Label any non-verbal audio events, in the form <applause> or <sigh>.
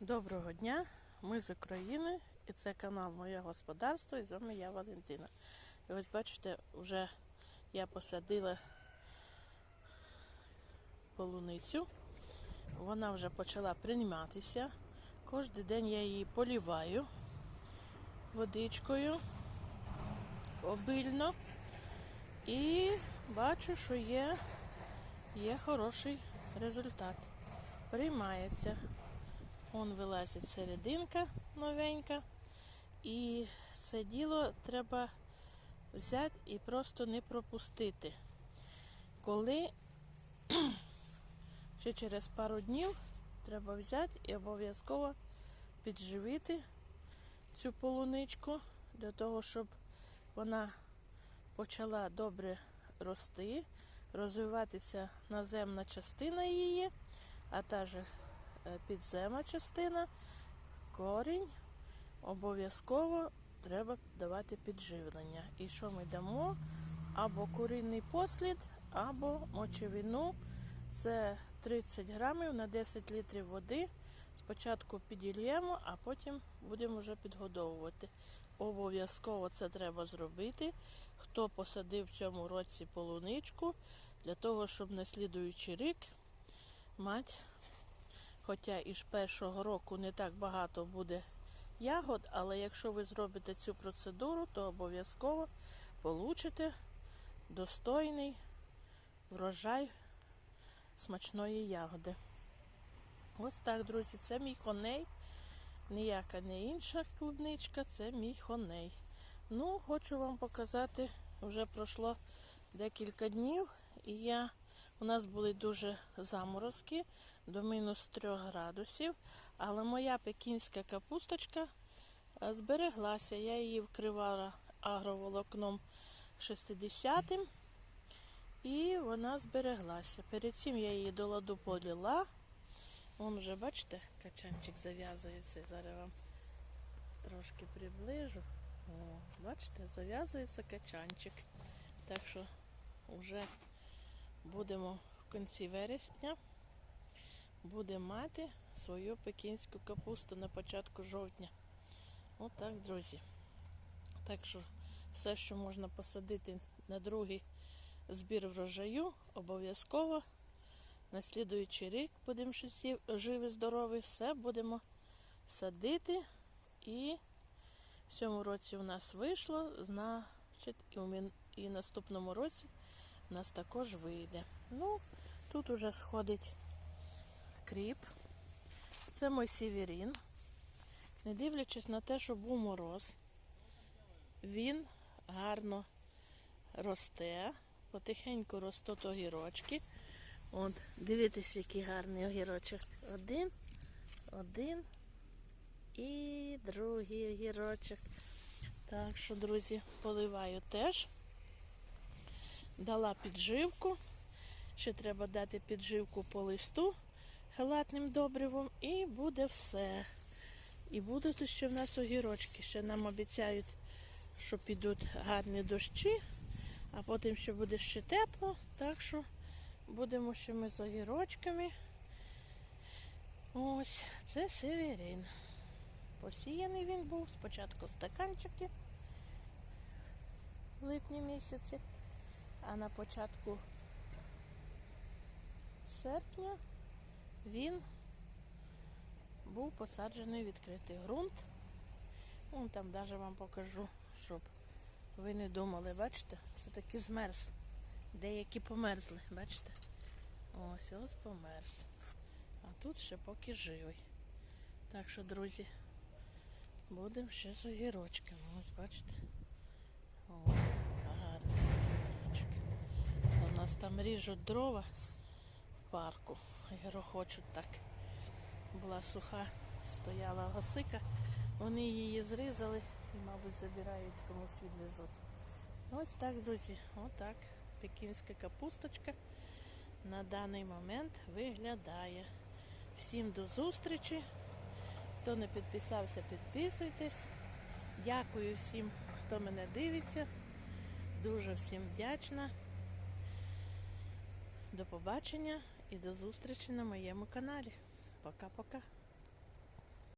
Доброго дня, ми з України і це канал Моє Господарство і з вами я Валентина. І ось бачите, вже я посадила полуницю. Вона вже почала прийматися. Кожен день я її поліваю водичкою обильно. І бачу, що є, є хороший результат. Приймається. Вон вилазить серединка новенька. І це діло треба взяти і просто не пропустити. Коли <clears throat> ще через пару днів треба взяти і обов'язково підживити цю полуничку для того, щоб вона почала добре рости, розвиватися наземна частина її, а та же підземна частина, корінь, обов'язково треба давати підживлення. І що ми дамо? Або курінний послід, або мочевину. Це 30 грамів на 10 літрів води. Спочатку підільємо, а потім будемо вже підгодовувати. Обов'язково це треба зробити. Хто посадив в цьому році полуничку, для того, щоб на слідуючий рік мати Хоча і ж першого року не так багато буде ягод, але якщо ви зробите цю процедуру, то обов'язково получите достойний врожай смачної ягоди. Ось так, друзі, це мій коней. Ніяка не інша клубничка, це мій хоней. Ну, хочу вам показати, вже пройшло декілька днів, і я у нас були дуже заморозки до мінус 3 градусів, але моя пекінська капусточка е, збереглася. Я її вкривала агроволокном 60-м і вона збереглася. Перед цим я її до ладу поліла. Вон вже, бачите, качанчик зав'язується. Зараз вам трошки приближу. О, бачите, зав'язується качанчик. Так що вже будемо в кінці вересня будемо мати свою пекінську капусту на початку жовтня. Отак, друзі. Так що все, що можна посадити на другий збір врожаю, обов'язково на слідуючий рік будемо живі, здорові, все будемо садити. І в цьому році у нас вийшло, значить, і в наступному році у нас також вийде. Ну, тут уже сходить кріп. Це мой сіверін. Не дивлячись на те, що був мороз, він гарно росте, потихеньку ростуть огірочки. От, дивіться, який гарний огірочок. Один, один і другий огірочок. Так що, друзі, поливаю теж. Дала підживку. Ще треба дати підживку по листу гелатним добривом і буде все. І будуть ще в нас огірочки. Ще нам обіцяють, що підуть гарні дощі, а потім ще буде ще тепло. Так що будемо ще ми з огірочками. Ось, це северин. Посіяний він був спочатку стаканчики в липні місяці, а на початку серпня він був посаджений в відкритий ґрунт. Вон там навіть вам покажу, щоб ви не думали, бачите, все-таки змерз. Деякі померзли, бачите? Ось ось померз. А тут ще поки живий. Так що, друзі, будемо ще з огірочками. Ось бачите. О, гарний огірочок. Це в нас там ріжуть дрова в парку. Гірохочуть так. Була суха, стояла госика. Вони її зрізали і, мабуть, забирають комусь відвезуть. Ось так, друзі, отак. Пекінська капусточка на даний момент виглядає. Всім до зустрічі. Хто не підписався, підписуйтесь. Дякую всім, хто мене дивиться. Дуже всім вдячна. До побачення і до зустрічі на моєму каналі. Пока-пока.